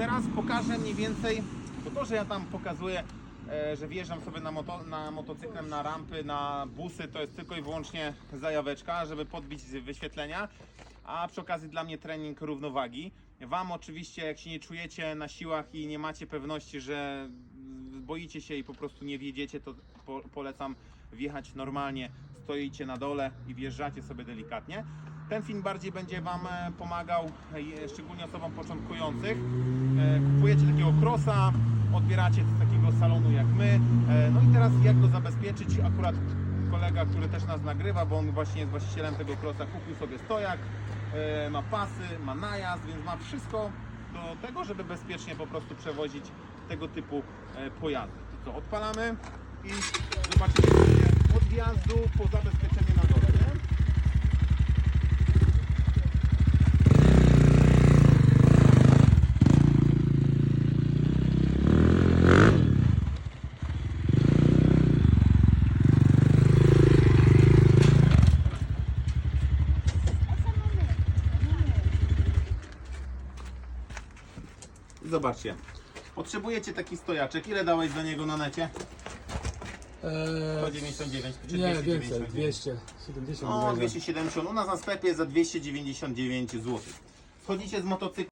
teraz pokażę mniej więcej, bo to, że ja tam pokazuję, e, że wjeżdżam sobie na, moto, na motocyklem na rampy, na busy, to jest tylko i wyłącznie zajaweczka, żeby podbić wyświetlenia, a przy okazji dla mnie trening równowagi. Wam oczywiście, jak się nie czujecie na siłach i nie macie pewności, że boicie się i po prostu nie wiedziecie, to po, polecam wjechać normalnie, stoicie na dole i wjeżdżacie sobie delikatnie. Ten film bardziej będzie Wam e, pomagał, e, szczególnie osobom początkujących. E, Kupujecie takiego crossa, odbieracie z takiego salonu jak my. No i teraz jak go zabezpieczyć? Akurat kolega, który też nas nagrywa, bo on właśnie jest właścicielem tego crossa, kupił sobie stojak, ma pasy, ma najazd, więc ma wszystko do tego, żeby bezpiecznie po prostu przewozić tego typu pojazdy. To co, odpalamy i zobaczycie sobie od wjazdu po zabezpieczeniu na dole, nie? Zobaczcie. Potrzebujecie taki stojaczek. Ile dałeś za niego na necie? Eee, 199 czy nie, więcej, 299? 270. No, bodajże. 270. U nas na sklepie za 299 zł. Wchodzicie z motocyklem.